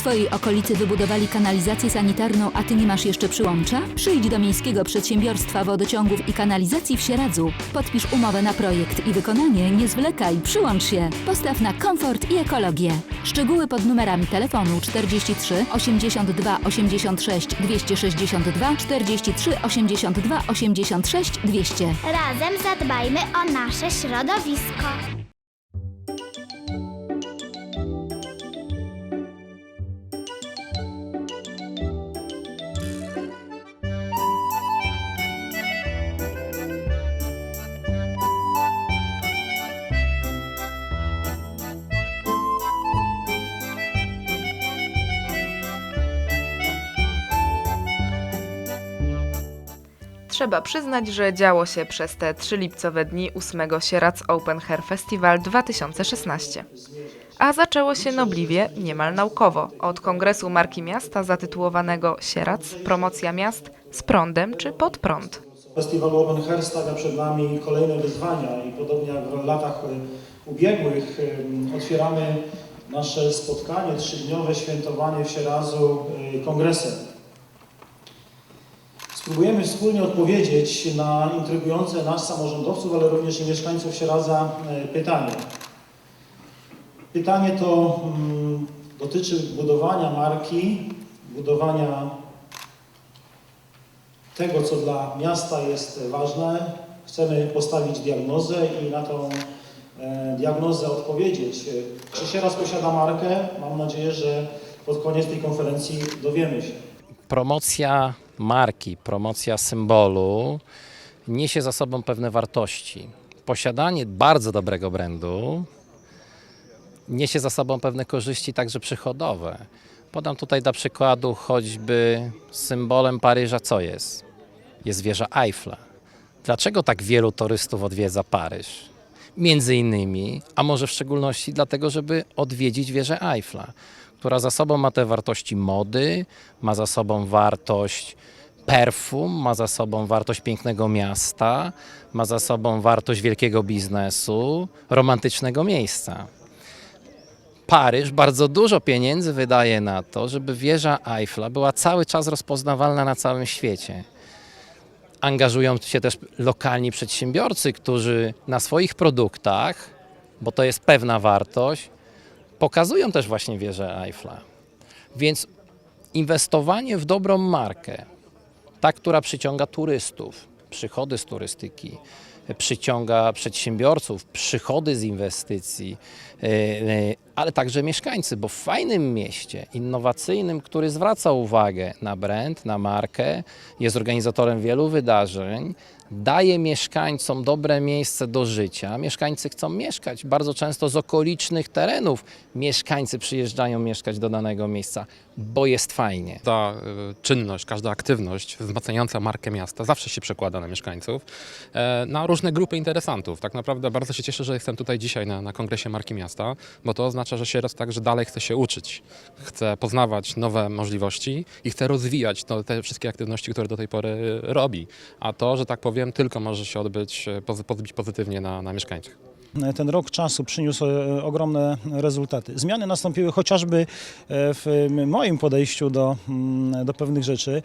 Twojej okolicy wybudowali kanalizację sanitarną, a Ty nie masz jeszcze przyłącza? Przyjdź do Miejskiego Przedsiębiorstwa Wodociągów i Kanalizacji w Sieradzu. Podpisz umowę na projekt i wykonanie, nie zwlekaj, przyłącz się. Postaw na komfort i ekologię. Szczegóły pod numerami telefonu 43 82 86 262 43 82 86 200. Razem zadbajmy o nasze środowisko. Trzeba przyznać, że działo się przez te trzy lipcowe dni 8 Sierac Open Hair Festival 2016. A zaczęło się nobliwie, niemal naukowo, od kongresu marki miasta zatytułowanego Sierac Promocja miast z prądem czy pod prąd. Festiwal Open Hair stawia przed nami kolejne wyzwania i podobnie jak w latach y, ubiegłych y, otwieramy nasze spotkanie trzydniowe świętowanie w Sieradzu y, kongresem. Spróbujemy wspólnie odpowiedzieć na intrygujące nas samorządowców, ale również i mieszkańców Sieradza y, pytanie. Pytanie to mm, dotyczy budowania marki, budowania tego, co dla miasta jest ważne. Chcemy postawić diagnozę i na tą e, diagnozę odpowiedzieć. E, Czy Sieradz posiada markę? Mam nadzieję, że pod koniec tej konferencji dowiemy się. promocja marki, promocja symbolu niesie za sobą pewne wartości. Posiadanie bardzo dobrego brandu niesie za sobą pewne korzyści także przychodowe. Podam tutaj dla przykładu choćby symbolem Paryża co jest? Jest wieża Eiffla. Dlaczego tak wielu turystów odwiedza Paryż? Między innymi, a może w szczególności dlatego, żeby odwiedzić wieżę Eiffla, która za sobą ma te wartości mody, ma za sobą wartość perfum, ma za sobą wartość pięknego miasta, ma za sobą wartość wielkiego biznesu, romantycznego miejsca. Paryż bardzo dużo pieniędzy wydaje na to, żeby wieża Eiffla była cały czas rozpoznawalna na całym świecie. Angażują się też lokalni przedsiębiorcy, którzy na swoich produktach, bo to jest pewna wartość, pokazują też właśnie wieżę Eiffla. Więc inwestowanie w dobrą markę, ta, która przyciąga turystów, przychody z turystyki, przyciąga przedsiębiorców, przychody z inwestycji, e, e, ale także mieszkańcy, bo w fajnym mieście, innowacyjnym, który zwraca uwagę na brand, na markę, jest organizatorem wielu wydarzeń, daje mieszkańcom dobre miejsce do życia. Mieszkańcy chcą mieszkać bardzo często z okolicznych terenów. Mieszkańcy przyjeżdżają mieszkać do danego miejsca, bo jest fajnie. Każda y, czynność, każda aktywność wzmacniająca markę miasta zawsze się przekłada na mieszkańców, e, na różne grupy interesantów. Tak naprawdę bardzo się cieszę, że jestem tutaj dzisiaj na, na Kongresie Marki Miasta, bo to oznacza, że się raz także dalej chce się uczyć, chce poznawać nowe możliwości i chce rozwijać to, te wszystkie aktywności, które do tej pory y, robi. A to, że tak powiem, tylko może się odbyć, e, pozytywnie na, na mieszkańcach. Ten rok czasu przyniósł e, ogromne rezultaty. Zmiany nastąpiły chociażby e, w moim podejściu do, mm, do pewnych rzeczy.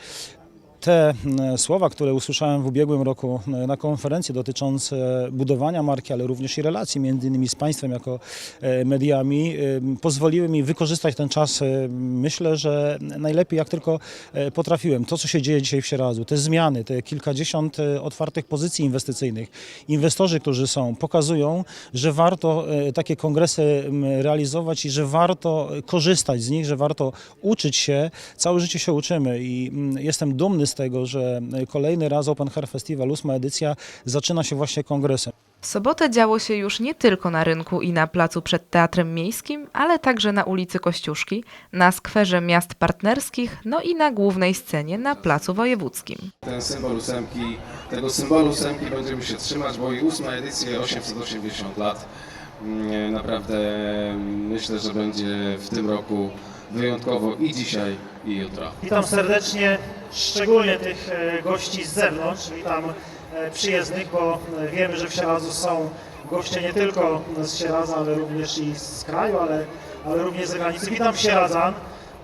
Te mm, słowa, które usłyszałem w ubiegłym roku e, na konferencji dotyczące budowania marki, ale również i relacji między innymi z państwem jako e, mediami, e, pozwoliły mi wykorzystać ten czas, e, myślę, że najlepiej jak tylko e, potrafiłem. To, co się dzieje dzisiaj w Sieradzu, te zmiany, te kilkadziesiąt e, otwartych pozycji inwestycyjnych, inwestorzy, którzy są, pokazują, że warto e, takie kongresy realizować i że warto korzystać z nich, że warto uczyć się. Całe życie się uczymy i jestem dumny z tego, że kolejny raz Open Hair Festival, ósma edycja, zaczyna się właśnie kongresem. W sobotę działo się już nie tylko na rynku i na placu przed Teatrem Miejskim, ale także na ulicy Kościuszki, na skwerze miast partnerskich, no i na głównej scenie na Placu Wojewódzkim. ten symbol ósemki, tego symbolu ósemki będziemy się trzymać, bo i ósma edycja 880 lat. Mm, Naprawdę mm, myślę, że będzie w tym roku wyjątkowo i dzisiaj, i jutro. Witam serdecznie, szczególnie tych e, gości z zewnątrz. Witam e, przyjezdnych, bo e, wiemy, że w Sieradzu są goście nie tylko z Sieradza, ale również i z kraju, ale, ale również z zagranicy. Witam Sieradzan.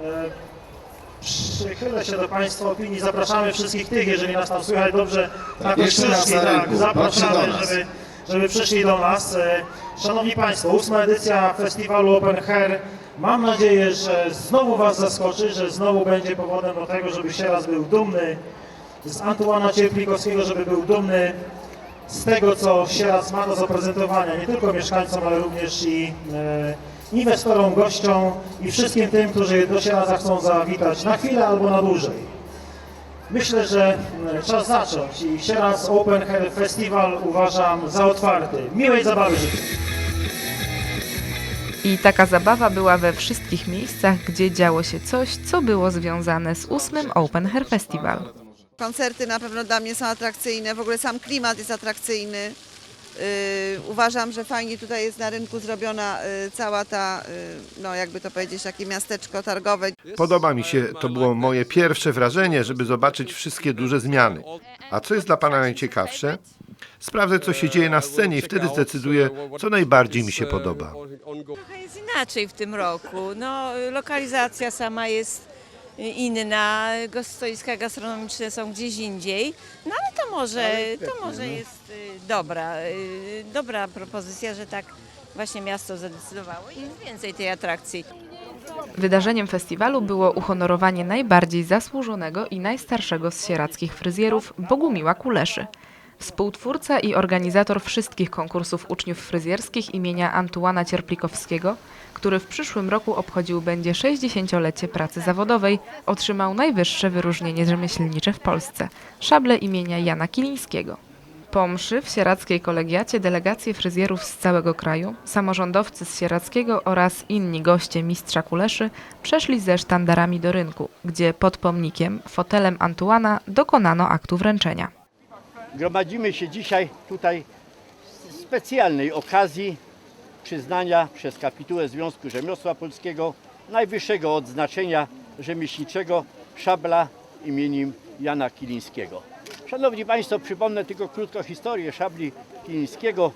E, Przychylę się do Państwa opinii, zapraszamy wszystkich tych, jeżeli nas tam słychać dobrze, na Jeszcze raz Kościuszki, na tak, zapraszamy, żeby, żeby przyszli do nas. Szanowni Państwo, ósma edycja festiwalu Open Hair. Mam nadzieję, że znowu Was zaskoczy, że znowu będzie powodem do tego, żeby Sieraz był dumny z Antuana Cierplikowskiego, żeby był dumny z tego, co Sieraz ma do zaprezentowania, nie tylko mieszkańcom, ale również i e, inwestorom, gościom i wszystkim tym, którzy do Sieraza chcą zawitać na chwilę albo na dłużej. Myślę, że e, czas zacząć i Sieraz Open Hair Festival uważam za otwarty. Miłej zabawy życzę. I taka zabawa była we wszystkich miejscach, gdzie działo się coś, co było związane z ósmym Open Hair Festival. Koncerty na pewno dla mnie są atrakcyjne, w ogóle sam klimat jest atrakcyjny. Yy, uważam, że fajnie tutaj jest na rynku zrobiona yy, cała ta, yy, no jakby to powiedzieć, takie miasteczko targowe. Podoba mi się, to było moje pierwsze wrażenie, żeby zobaczyć wszystkie duże zmiany. A co jest dla Pana najciekawsze? Sprawdzę, co się dzieje na scenie i wtedy zdecyduję, co najbardziej mi się podoba. Trochę jest inaczej w tym roku. No, lokalizacja sama jest inna, stoiska gastronomiczne są gdzieś indziej, no ale to może, to może jest y, dobra, y, dobra propozycja, że tak właśnie miasto zadecydowało i jest więcej tej atrakcji. Wydarzeniem festiwalu było uhonorowanie najbardziej zasłużonego i najstarszego z sierackich fryzjerów Bogumiła Kuleszy. Współtwórca i organizator wszystkich konkursów uczniów fryzjerskich imienia Antuana Cierplikowskiego, który w przyszłym roku obchodził będzie 60-lecie pracy zawodowej, otrzymał najwyższe wyróżnienie rzemieślnicze w Polsce szable imienia Jana Kilińskiego. Po mszy w sieradzkiej kolegiacie delegacje fryzjerów z całego kraju, samorządowcy z Sieradzkiego oraz inni goście mistrza Kuleszy przeszli ze sztandarami do rynku, gdzie pod pomnikiem, fotelem Antuana dokonano aktu wręczenia. Gromadzimy się dzisiaj tutaj z specjalnej okazji przyznania przez kapitułę Związku Rzemiosła Polskiego najwyższego odznaczenia rzemieślniczego szabla imieniem Jana Kilińskiego. Szanowni Państwo, przypomnę tylko krótko historię szabli Kilińskiego.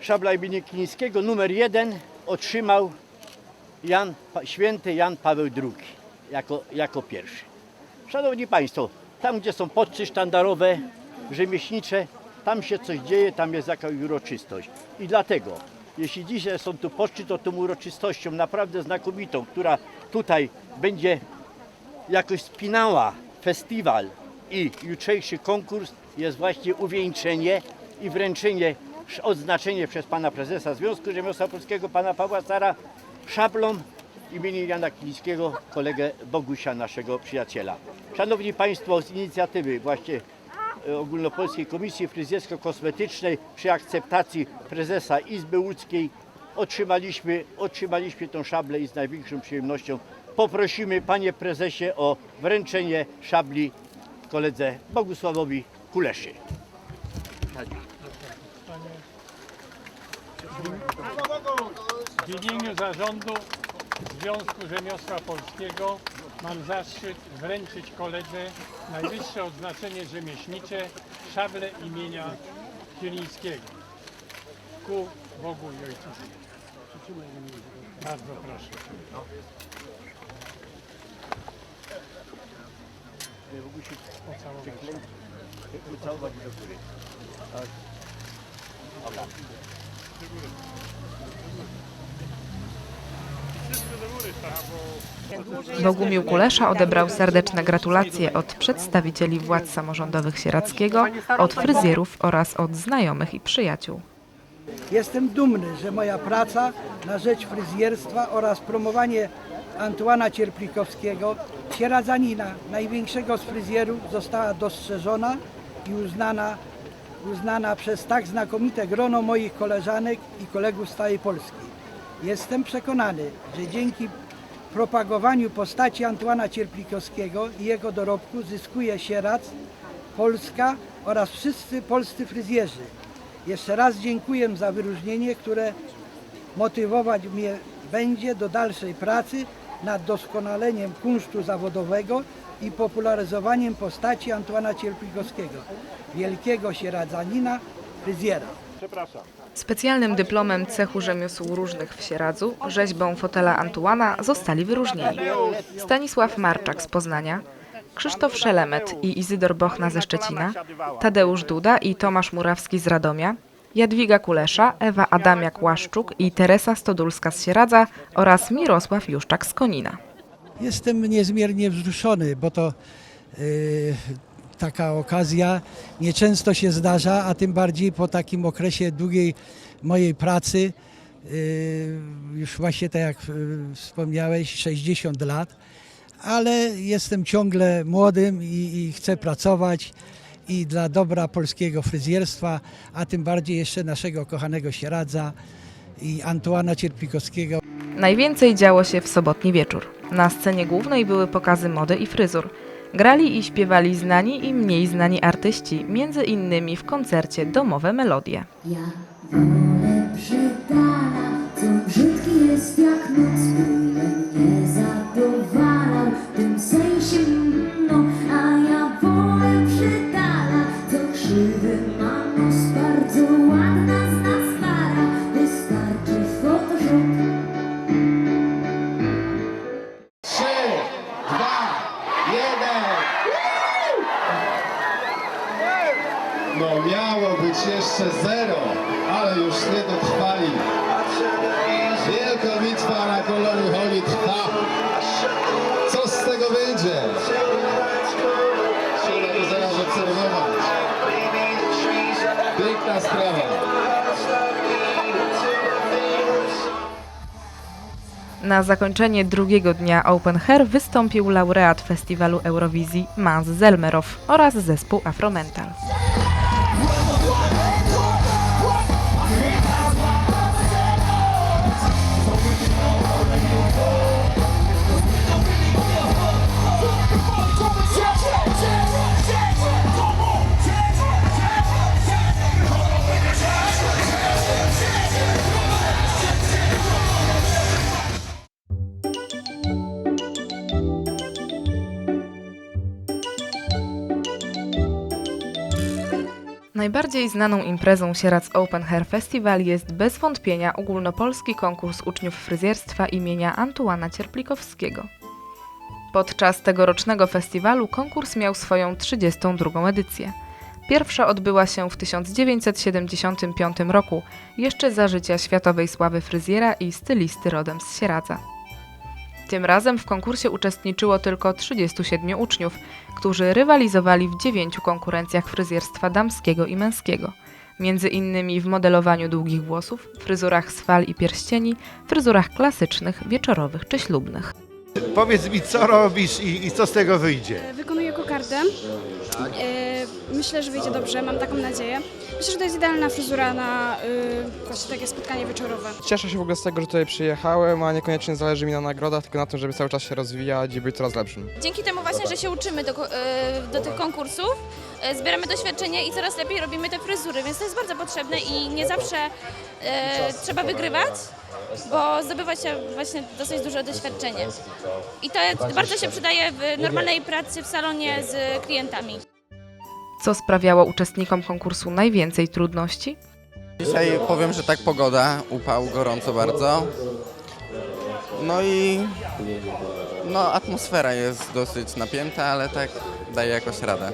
Szabla imienia Kilińskiego numer jeden otrzymał Jan, święty Jan Paweł II jako, jako pierwszy. Szanowni Państwo, tam gdzie są podczy sztandarowe, rzemieślnicze, tam się coś dzieje, tam jest jakaś uroczystość. I dlatego, jeśli dzisiaj są tu poczty, to tą uroczystością naprawdę znakomitą, która tutaj będzie jakoś spinała festiwal i jutrzejszy konkurs jest właśnie uwieńczenie i wręczenie, odznaczenie przez pana prezesa Związku Rzemiosła Polskiego, pana Pawła Cara, szablą imieniem Jana Kilińskiego, kolegę Bogusia, naszego przyjaciela. Szanowni Państwo, z inicjatywy właśnie Ogólnopolskiej Komisji Fryzjersko-Kosmetycznej przy akceptacji prezesa Izby Łódzkiej otrzymaliśmy, otrzymaliśmy tą szablę i z największą przyjemnością poprosimy Panie Prezesie o wręczenie szabli koledze Bogusławowi Kuleszy. W imieniu zarządu Związku Rzemiosła Polskiego mam zaszczyt wręczyć koledze najwyższe odznaczenie rzemieślnicze szable imienia Zielińskiego. Ku Bogu i Ojcu. Bardzo proszę. Pocałować. Bogumił Kulesza odebrał serdeczne gratulacje od przedstawicieli władz samorządowych Sieradzkiego, od fryzjerów oraz od znajomych i przyjaciół. Jestem dumny, że moja praca na rzecz fryzjerstwa oraz promowanie Antuana Cierplikowskiego, sieradzanina, największego z fryzjerów, została dostrzeżona i uznana, uznana przez tak znakomite grono moich koleżanek i kolegów z całej Polski. Jestem przekonany, że dzięki propagowaniu postaci Antuana Cierplikowskiego i jego dorobku zyskuje Sieradz, Polska oraz wszyscy polscy fryzjerzy. Jeszcze raz dziękuję za wyróżnienie, które motywować mnie będzie do dalszej pracy nad doskonaleniem kunsztu zawodowego i popularyzowaniem postaci Antuana Cierplikowskiego, wielkiego sieradzanina, fryzjera. Przepraszam. Specjalnym dyplomem cechu rzemiosł różnych w Sieradzu, rzeźbą fotela Antuana zostali wyróżnieni Stanisław Marczak z Poznania, Krzysztof Szelemet i Izydor Bochna ze Szczecina, Tadeusz Duda i Tomasz Murawski z Radomia, Jadwiga Kulesza, Ewa Adamiak-Łaszczuk i Teresa Stodulska z Sieradza oraz Mirosław Juszczak z Konina. Jestem niezmiernie wzruszony, bo to y, taka okazja nieczęsto się zdarza, a tym bardziej po takim okresie długiej mojej pracy, y, już właśnie tak jak y, wspomniałeś, 60 lat, ale jestem ciągle młodym i, i chcę pracować i dla dobra polskiego fryzjerstwa, a tym bardziej jeszcze naszego kochanego Sieradza i Antuana Cierpikowskiego. Najwięcej działo się w sobotni wieczór. Na scenie głównej były pokazy mody i fryzur. Grali i śpiewali znani i mniej znani artyści, między innymi w koncercie Domowe Melodie. Ja wolę co brzydki jest jak noc, Na zakończenie drugiego dnia Open Hair wystąpił laureat festiwalu Eurowizji Mans Zelmerow oraz zespół Afromental. Najbardziej znaną imprezą Sieradz Open Hair Festival jest bez wątpienia ogólnopolski konkurs uczniów fryzjerstwa imienia Antuana Cierplikowskiego. Podczas tegorocznego festiwalu konkurs miał swoją 32. edycję. Pierwsza odbyła się w 1975 roku, jeszcze za życia światowej sławy fryzjera i stylisty rodem z Sieradza. Tym razem w konkursie uczestniczyło tylko 37 uczniów, którzy rywalizowali w dziewięciu konkurencjach fryzjerstwa damskiego i męskiego. Między innymi w modelowaniu długich włosów, fryzurach z fal i pierścieni, fryzurach klasycznych, wieczorowych czy ślubnych. Powiedz mi, co robisz i, i co z tego wyjdzie? Wykonuję kokardę. E, Myślę, że wyjdzie dobrze, mam taką nadzieję. Myślę, że to jest idealna fryzura na y, właśnie takie spotkanie wieczorowe. Cieszę się w ogóle z tego, że tutaj przyjechałem, a niekoniecznie zależy mi na nagrodach, tylko na tym, żeby cały czas się rozwijać i być coraz lepszym. Dzięki temu właśnie, że się uczymy do, ko- e, do tych konkursów, e, zbieramy doświadczenie i coraz lepiej robimy te fryzury, więc to jest bardzo potrzebne i nie zawsze e, trzeba wygrywać, bo zdobywa się właśnie dosyć duże doświadczenie. I to bardzo się przydaje w normalnej pracy w salonie z klientami. Co sprawiało uczestnikom konkursu najwięcej trudności? Dzisiaj powiem, że tak pogoda, upał, gorąco bardzo. No i no, atmosfera jest dosyć napięta, ale tak daje jakoś radę.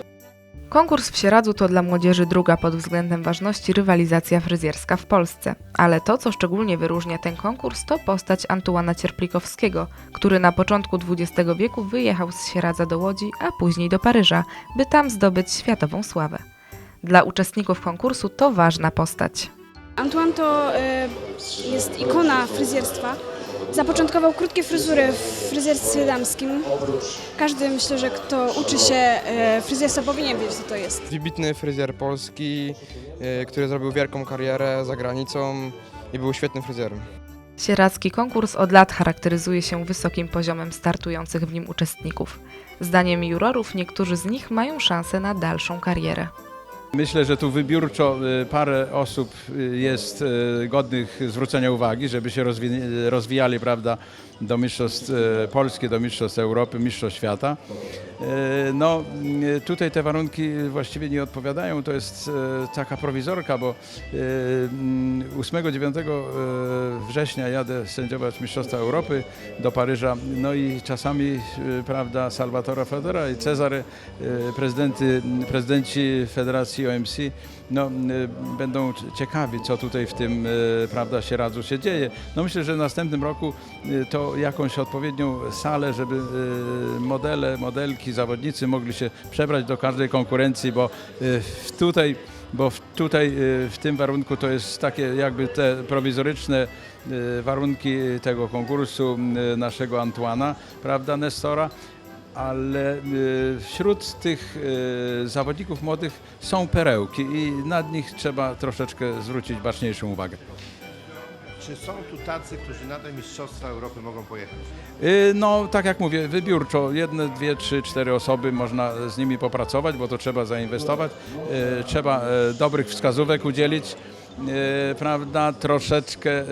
Konkurs w Sieradzu to dla młodzieży druga pod względem ważności rywalizacja fryzjerska w Polsce. Ale to, co szczególnie wyróżnia ten konkurs, to postać Antuana Cierplikowskiego, który na początku XX wieku wyjechał z Sieradza do Łodzi, a później do Paryża, by tam zdobyć światową sławę. Dla uczestników konkursu to ważna postać. Antoine to e, jest ikona fryzjerstwa. Zapoczątkował krótkie fryzury w fryzjerstwie damskim. Każdy, myślę, że kto uczy się e, fryzjerstwa powinien wiedzieć, co to jest. Wybitny fryzjer polski, y, który zrobił wielką karierę za granicą i był świetnym fryzjerem. Sieradzki konkurs od lat charakteryzuje się wysokim poziomem startujących w nim uczestników. Zdaniem jurorów niektórzy z nich mają szansę na dalszą karierę. Myślę, że tu wybiórczo y, parę osób y, jest y, godnych zwrócenia uwagi, żeby się rozwi- rozwijali prawda, do mistrzostw y, Polski, do mistrzostw Europy, mistrzostw świata. Y, No, tutaj te warunki właściwie nie odpowiadają. To jest y, taka prowizorka, bo y, mm, 8-9 y, września jadę sędziować Mistrzostwa Europy do Paryża. No i czasami, prawda, Salvatore Federa i Cezary, prezydenty, prezydenci Federacji OMC, no, y, będą ciekawi, co tutaj w tym, y, prawda, Sieradzu się dzieje. No myślę, że w następnym roku y, to jakąś odpowiednią salę, żeby modele, modelki, zawodnicy mogli się przebrać do każdej konkurencji, bo tutaj bo w, tutaj w tym warunku to jest takie jakby te prowizoryczne warunki tego konkursu naszego Antuana, prawda, Nestora, ale y, wśród tych y, zawodników młodych są perełki i nad nich trzeba troszeczkę zwrócić baczniejszą uwagę. Czy są tu tacy, którzy na te Mistrzostwa Europy mogą pojechać? Y, No, tak jak mówię, wybiórczo, jedne, dwie, trzy, cztery osoby można z nimi popracować, bo to trzeba zainwestować, trzeba dobrych wskazówek udzielić. Y, Prawda, troszeczkę, y,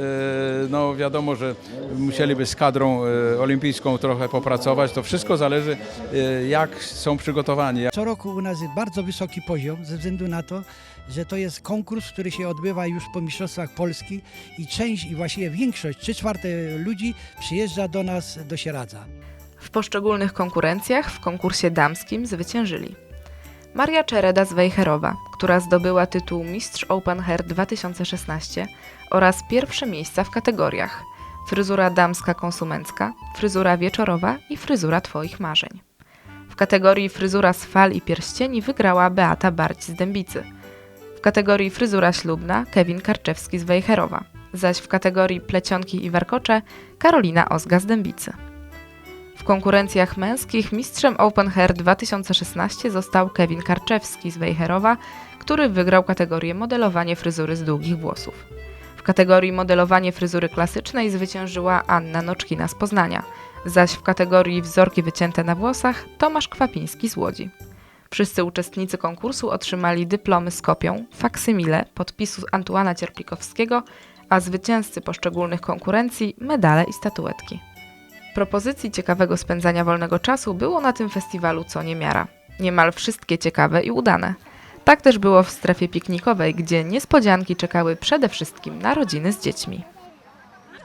no wiadomo, że musieliby z kadrą y, olimpijską trochę popracować. To wszystko zależy, jak są przygotowani. Co roku u nas jest bardzo wysoki poziom ze względu na to, że to jest konkurs, który się odbywa już po Mistrzostwach Polski i część i właściwie większość, trzy czwarte ludzi przyjeżdża do nas do Sieradza. W poszczególnych konkurencjach w konkursie damskim zwyciężyli Maria Czereda z Wejherowa, która zdobyła tytuł Mistrz Open Hair 2016 oraz pierwsze miejsca w kategoriach fryzura damska konsumencka, fryzura wieczorowa i fryzura Twoich marzeń. W kategorii fryzura z fal i pierścieni wygrała Beata Barć z Dębicy. W kategorii fryzura ślubna Kevin Karczewski z Wejherowa, zaś w kategorii plecionki i warkocze Karolina Ozga z Dębicy. W konkurencjach męskich mistrzem Open Hair 2016 został Kevin Karczewski z Wejherowa, który wygrał kategorię modelowanie fryzury z długich włosów. W kategorii modelowanie fryzury klasycznej zwyciężyła Anna Noczkina z Poznania, zaś w kategorii wzorki wycięte na włosach Tomasz Kwapiński z Łodzi. Wszyscy uczestnicy konkursu otrzymali dyplomy z kopią, faksymile, podpisu Antuana Cierplikowskiego, a zwycięzcy poszczególnych konkurencji medale i statuetki. Propozycji ciekawego spędzania wolnego czasu było na tym festiwalu co niemiara. Niemal wszystkie ciekawe i udane. Tak też było w strefie piknikowej, gdzie niespodzianki czekały przede wszystkim na rodziny z dziećmi.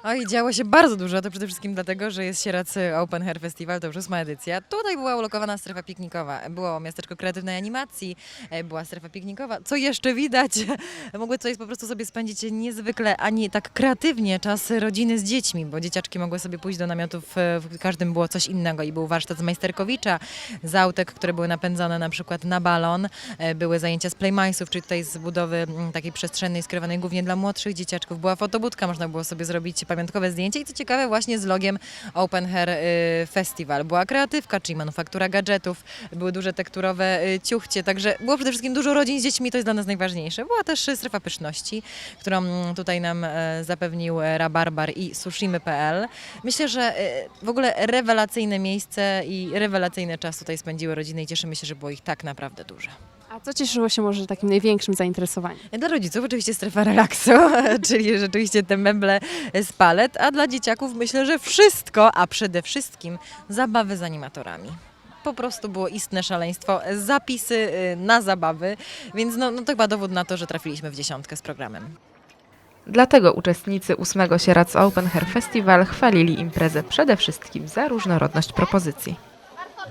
Oj, działo się bardzo dużo, to przede wszystkim dlatego, że jest Sieradzy Open Hair Festival, to już ósma edycja. Tutaj była ulokowana strefa piknikowa, było miasteczko kreatywnej animacji, e, była strefa piknikowa. Co jeszcze widać? Mogły tutaj po prostu sobie spędzić niezwykle, ani tak kreatywnie czas rodziny z dziećmi, bo dzieciaczki mogły sobie pójść do namiotów, e, w każdym było coś innego i był warsztat z Majsterkowicza, z autek, które były napędzane na przykład na balon, e, były zajęcia z Playmice'ów, czyli tutaj z budowy takiej przestrzennej skierowanej głównie dla młodszych dzieciaczków. Była fotobudka, można było sobie zrobić pamiątkowe zdjęcie i co ciekawe właśnie z logiem Open Hair y, Festival. Była kreatywka, czyli manufaktura gadżetów, były duże tekturowe y, ciuchcie, także było przede wszystkim dużo rodzin z dziećmi, to jest dla nas najważniejsze. Była też strefa pyszności, którą mm, tutaj nam e, zapewnił e, Rabarbar i sushimy.pl. Myślę, że e, w ogóle rewelacyjne miejsce i rewelacyjny czas tutaj spędziły rodziny i cieszymy się, że było ich tak naprawdę dużo. A co cieszyło się może takim największym zainteresowaniem? Dla rodziców oczywiście strefa relaksu, czyli rzeczywiście te meble z palet, a dla dzieciaków myślę, że wszystko, a przede wszystkim zabawy z animatorami. Po prostu było istne szaleństwo, zapisy y, na zabawy, więc no, no to chyba dowód na to, że trafiliśmy w dziesiątkę z programem. Dlatego uczestnicy 8 Sieradz Open Hair Festival chwalili imprezę przede wszystkim za różnorodność propozycji.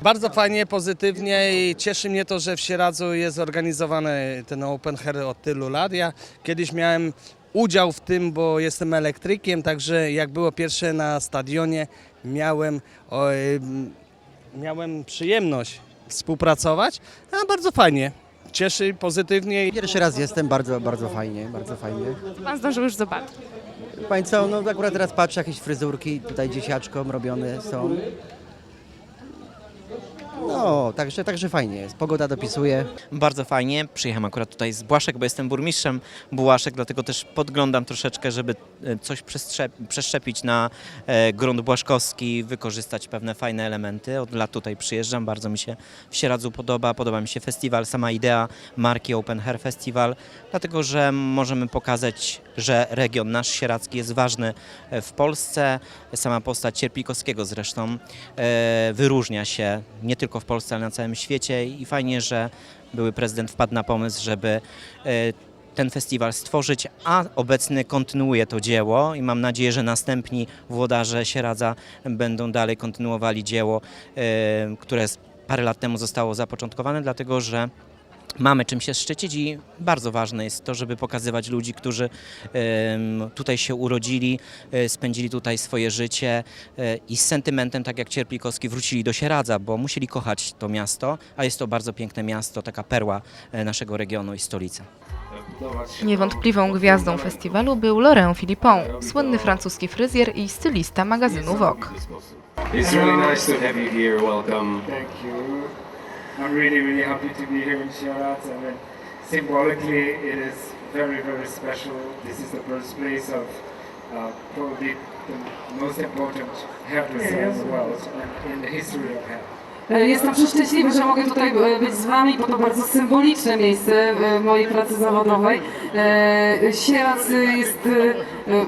Bardzo fajnie, pozytywnie i cieszy mnie to, że w Sieradzu jest organizowany ten Open Hair od tylu lat. Ja kiedyś miałem udział w tym, bo jestem elektrykiem, także jak było pierwsze na stadionie, miałem, o, miałem przyjemność współpracować, a bardzo fajnie. Cieszy pozytywnie. Pierwszy raz jestem, bardzo, bardzo fajnie, bardzo fajnie. Pan zdążył już zobaczyć. Pani co, no akurat teraz patrzę, jakieś fryzurki tutaj dzieciaczkom robione są. No, także, także fajnie jest. Pogoda dopisuje. Bardzo fajnie. Przyjechałem akurat tutaj z Błaszek, bo jestem burmistrzem Błaszek, dlatego też podglądam troszeczkę, żeby e, coś przeszczepić na e, grunt błaszkowski, wykorzystać pewne fajne elementy. Od lat tutaj przyjeżdżam, bardzo mi się w Sieradzu podoba, podoba mi się festiwal, sama idea marki Open Hair Festival, dlatego że możemy pokazać, że region nasz sieradzki jest ważny e, w Polsce. Sama postać Cierpikowskiego zresztą wyróżnia się nie tylko w Polsce, ale na całym świecie i fajnie, że były prezydent wpadł na pomysł, żeby e, ten festiwal stworzyć, a obecny kontynuuje to dzieło i mam nadzieję, że następni włodarze Sieradza będą dalej kontynuowali dzieło, e, które parę lat temu zostało zapoczątkowane, dlatego że mamy czym się szczycić i bardzo ważne jest to, żeby pokazywać ludzi, którzy tutaj się urodzili, e, spędzili tutaj swoje życie e, i z sentymentem, tak jak Cierplikowski, wrócili do Sieradza, bo musieli kochać to miasto, a jest to bardzo piękne miasto, taka perła e, naszego regionu i stolica. Niewątpliwą gwiazdą festiwalu był Laurent Philippon, słynny francuski fryzjer i stylista magazynu Vogue. It's really nice to have you here. Welcome. Thank you. I'm really, really happy to be here in Shiraz. I mean, symbolically, it is very, very special. This is the birthplace of uh, probably the most important hairdresser in the world and in the history of hair. E, Jestem przeszczęśliwy, że mogę tutaj e, być z Wami, bo to bardzo symboliczne miejsce e, w mojej pracy zawodowej. Sieradz e, jest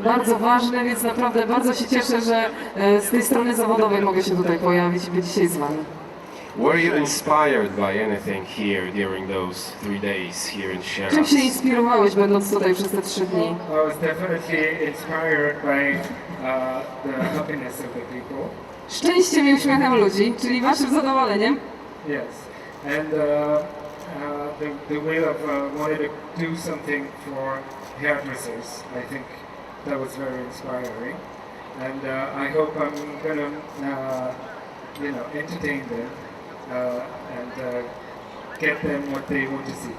bardzo ważny, więc naprawdę bardzo się cieszę, że z tej strony zawodowej mogę się tutaj pojawić i być dzisiaj z Wami. Were you inspired by anything here during those three days here in Shiraz? Czym się inspirowałeś, będąc tutaj przez te trzy dni? I was definitely inspired by uh, the happiness of the people. Szczęściem i uśmiechem ludzi, czyli Waszym zadowoleniem. Yes, and uh, uh, the, the will of uh, wanting to do something for hairdressers, I think that was very inspiring. And uh, I hope I'm gonna, uh, you know, entertain them and uh, get them what they want to see.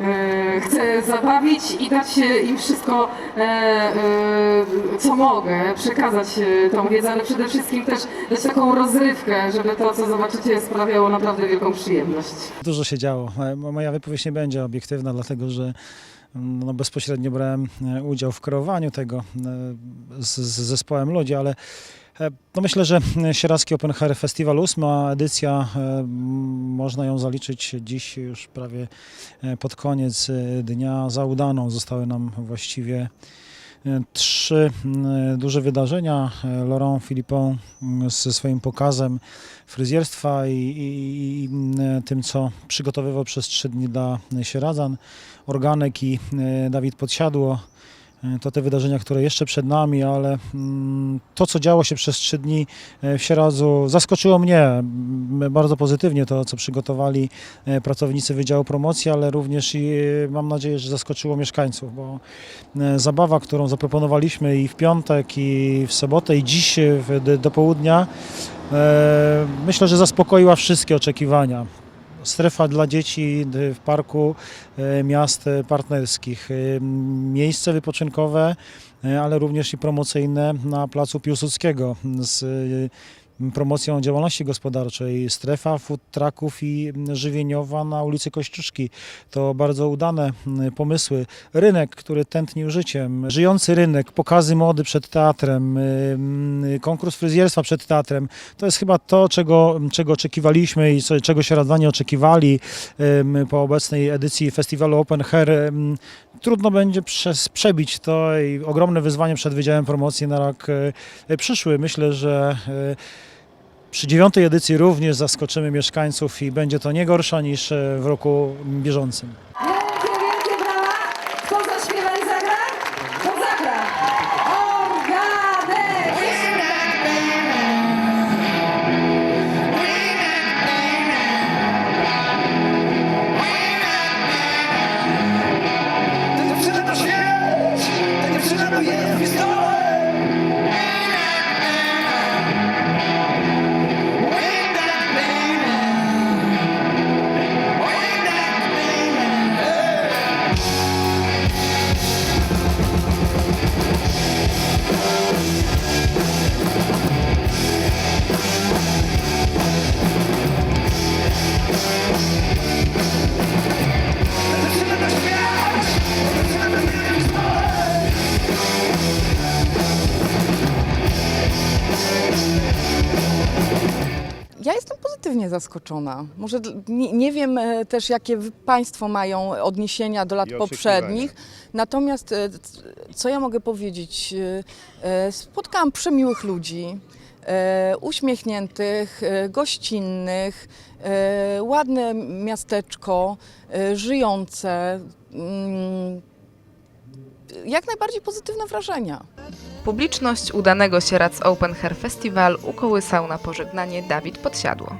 E, Chcę zabawić i dać e, im wszystko, e, e, co mogę, przekazać e, tą wiedzę, ale przede wszystkim też dać taką rozrywkę, żeby to, co zobaczycie, sprawiało naprawdę wielką przyjemność. Dużo się działo. Moja wypowiedź nie będzie obiektywna, dlatego że mm, no, bezpośrednio brałem udział w kreowaniu tego z, z zespołem ludzi, ale no myślę, że Sieradzki Open Hair Festival, ósma edycja, e, można ją zaliczyć dziś już prawie e, pod koniec e, dnia za udaną. Zostały nam właściwie e, trzy duże wydarzenia. E, Laurent Philippon m, ze swoim pokazem fryzjerstwa i, i, i tym, co przygotowywał przez trzy dni dla Sieradzan. Organek i e, Dawid Podsiadło. E, To te wydarzenia, które jeszcze przed nami, ale mm, to, co działo się przez trzy dni e, w Sieradzu, zaskoczyło mnie bardzo pozytywnie to, co przygotowali e, pracownicy Wydziału Promocji, ale również i mam nadzieję, że zaskoczyło mieszkańców, bo zabawa, którą zaproponowaliśmy i w piątek, i w sobotę, i dziś do, południa, myślę, że zaspokoiła wszystkie oczekiwania strefa dla dzieci w parku e, miast partnerskich, e, miejsce wypoczynkowe, e, ale również i promocyjne na placu Piłsudskiego z promocją działalności gospodarczej, strefa food trucków i żywieniowa na ulicy Kościuszki. To bardzo udane pomysły. Rynek, który tętnił życiem, żyjący rynek, pokazy mody przed teatrem, konkurs fryzjerstwa przed teatrem. To jest chyba to, czego, czego oczekiwaliśmy i czego się radzanie oczekiwali po obecnej edycji festiwalu Open Hair. Trudno będzie przez, przebić to i ogromne wyzwanie przed Wydziałem Promocji na rok e, przyszły. Myślę, że e, przy dziewiątej edycji również zaskoczymy mieszkańców i będzie to nie gorsza niż e, w roku bieżącym. Zaskoczona. Może nie, nie wiem e, też, jakie Państwo mają odniesienia do lat poprzednich. Natomiast e, co ja mogę powiedzieć? E, Spotkałam przemiłych ludzi, uśmiechniętych, gościnnych, ładne miasteczko, żyjące. mm, Jak najbardziej pozytywne wrażenia. Publiczność udanego Sierac Open Hair Festival ukołysał na pożegnanie Dawid Podsiadło.